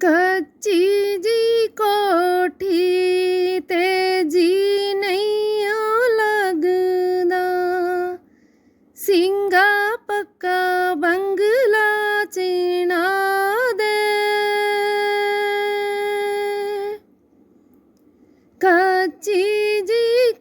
ਕੱਚੀ ਜੀ ਕੋਠੀ ਤੇ ਜੀ ਨਹੀਂ ਓ ਲੱਗਦਾ ਸਿੰਗਾ ਪੱਕਾ ਬੰਗਲਾ ਚਿਣਾ ਦੇ ਕੱਚੀ ਜੀ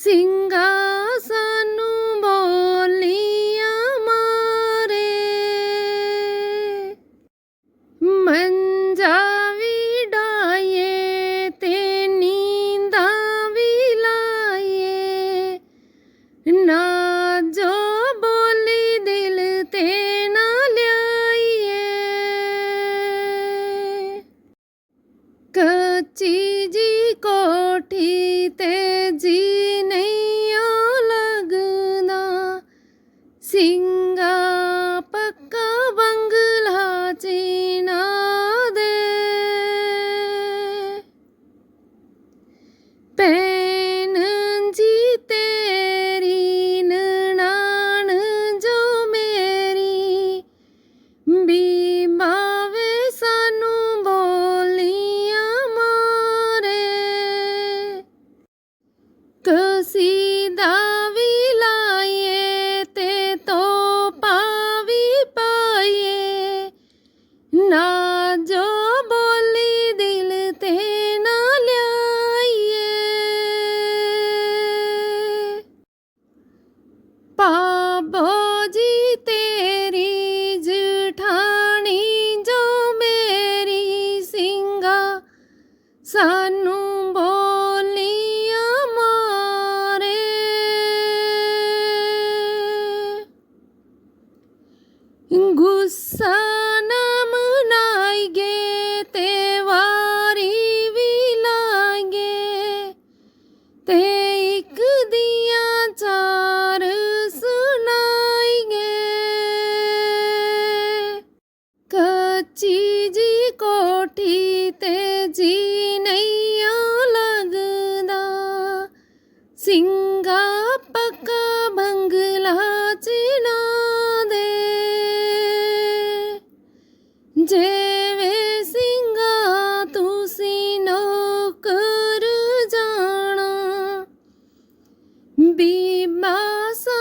ਸਿੰਘਾ ਸਾਨੂੰ ਬੋਲੀਆਂ ਮਾਰੇ। ਮੰਜਾ ਵੀ ਡਾਏ ਤੇ ਨੀਂਦਾ ਵੀ ਲਾਏ ਨਾ ਜੋ ਬੋਲੀ ਦਿਲ ਤੇ ਨਾ ਲਿਆਈਏ ਕੱਚੀ ਜੀ ਕੋਠੀ ਤੇ ਬੀਮਾ ਵੇ ਸਾਨੂੰ ਬੋਲੀਆਂ ਮਾਰੇ। ਕਸੀਦਾ ਵੀ ਲਾਏ ਤੇ ਤੋ ਪਾਵੀ ਪਾਏ ਨਾ ਜੋ ਬੋਲੀ ਦਿਲ ਤੇ ਨਾ ਲਿਆਈਏ। ਪਾਬੋ ਗੁੱਸਾ ਨਾ ਮਨਾਈਏ ਤੇ ਵਾਰੀ ਵੀ ਲਾਂਗੇ ਤੇ ਇੱਕ ਦੀਆਂ ਚਾਰ ਸੁਣਾਈਏ ਕੱਚੀ ਜੀ ਕੋਠੀ ਤੇ ਜੀ ਨਹੀਂ be my son.